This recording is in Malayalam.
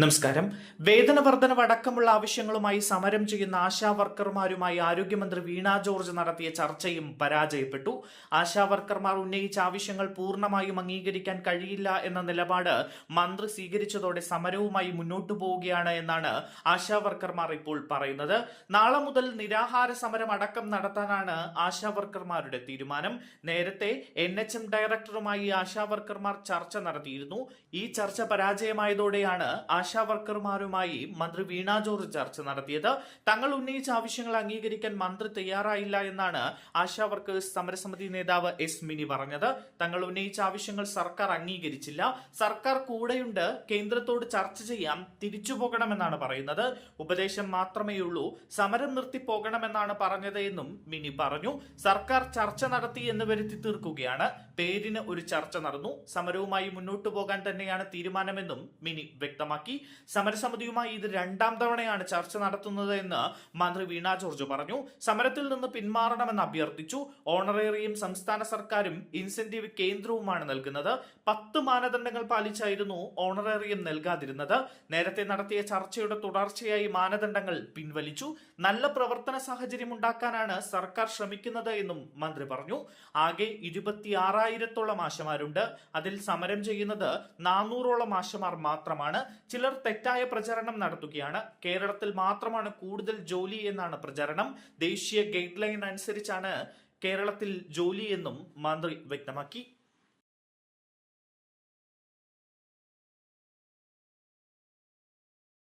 നമസ്കാരം. വേതന വർധനവ് അടക്കമുള്ള ആവശ്യങ്ങളുമായി സമരം ചെയ്യുന്ന ആശാ വർക്കർമാരുമായി ആരോഗ്യമന്ത്രി വീണ ജോർജ് നടത്തിയ ചർച്ചയും പരാജയപ്പെട്ടു. ആശാ വർക്കർമാർ ഉന്നയിച്ച ആവശ്യങ്ങൾ പൂർണമായും അംഗീകരിക്കാൻ കഴിയില്ല എന്ന നിലപാട് മന്ത്രി സ്വീകരിച്ചതോടെ സമരവുമായി മുന്നോട്ടു പോവുകയാണ് എന്നാണ് ആശാ വർക്കർമാർ ഇപ്പോൾ പറയുന്നത്. നാളെ മുതൽ നിരാഹാര സമരം അടക്കം നടത്താനാണ് ആശാ വർക്കർമാരുടെ തീരുമാനം. നേരത്തെ എൻ എച്ച് എം ഡയറക്ടറുമായി ആശാ വർക്കർമാർ ചർച്ച നടത്തിയിരുന്നു. ഈ ചർച്ച പരാജയമായതോടെയാണ് ആശാ വർക്കർമാരുമായി മന്ത്രി വീണ ജോർജ് ചർച്ച നടത്തിയത്. തങ്ങൾ ഉന്നയിച്ച ആവശ്യങ്ങൾ അംഗീകരിക്കാൻ മന്ത്രി തയ്യാറായില്ല എന്നാണ് ആശാ വർക്കേഴ്സ് സമരസമിതി നേതാവ് എസ് മിനി പറഞ്ഞത്. തങ്ങൾ ഉന്നയിച്ച ആവശ്യങ്ങൾ സർക്കാർ അംഗീകരിച്ചില്ല. സർക്കാർ കൂടെയുണ്ട്. കേന്ദ്രത്തോട് ചർച്ച ചെയ്യാം. തിരിച്ചു പോകണമെന്നാണ് പറയുന്നത്. ഉപദേശം മാത്രമേ ഉള്ളൂ സമരം നിർത്തി പോകണമെന്നാണ് പറഞ്ഞത് എന്നും മിനി പറഞ്ഞു. സർക്കാർ ചർച്ച നടത്തി എന്ന് വരുത്തി തീർക്കുകയാണ്. പേരിന് ഒരു ചർച്ച നടന്നു. സമരവുമായി മുന്നോട്ടു പോകാൻ തന്നെയാണ് തീരുമാനമെന്നും മിനി വ്യക്തമാക്കി. സമരസമിതിയുമായി ഇത് രണ്ടാം തവണയാണ് ചർച്ച നടത്തുന്നത് എന്ന് മന്ത്രി വീണ ജോർജ് പറഞ്ഞു. സമരത്തിൽ നിന്ന് പിന്മാറണമെന്ന് അഭ്യർത്ഥിച്ചു. ഓണറേറിയം സംസ്ഥാന സർക്കാരും ഇൻസെന്റീവ് കേന്ദ്രവുമാണ് നൽകുന്നത്. പത്ത് മാനദണ്ഡങ്ങൾ പാലിച്ചായിരുന്നു ഓണറേറിയം നൽകാതിരുന്നത്. നേരത്തെ നടത്തിയ ചർച്ചയുടെ തുടർച്ചയായി മാനദണ്ഡങ്ങൾ പിൻവലിച്ചു. നല്ല പ്രവർത്തന സാഹചര്യം ഉണ്ടാക്കാനാണ് സർക്കാർ ശ്രമിക്കുന്നത് എന്നും മന്ത്രി പറഞ്ഞു. ആകെ ഇരുപത്തിയാറായിരത്തോളം ആശമാരുണ്ട്. അതിൽ സമരം ചെയ്യുന്നത് നാനൂറോളം ആശമാർ മാത്രമാണ്. ചിലർ തെറ്റായ പ്രചരണം നടത്തുകയാണ്. കേരളത്തിൽ മാത്രമാണ് കൂടുതൽ ജോലി എന്നാണ് പ്രചരണം. ദേശീയ ഗൈഡ് ലൈൻ അനുസരിച്ചാണ് കേരളത്തിൽ ജോലി എന്നും മന്ത്രി വ്യക്തമാക്കി.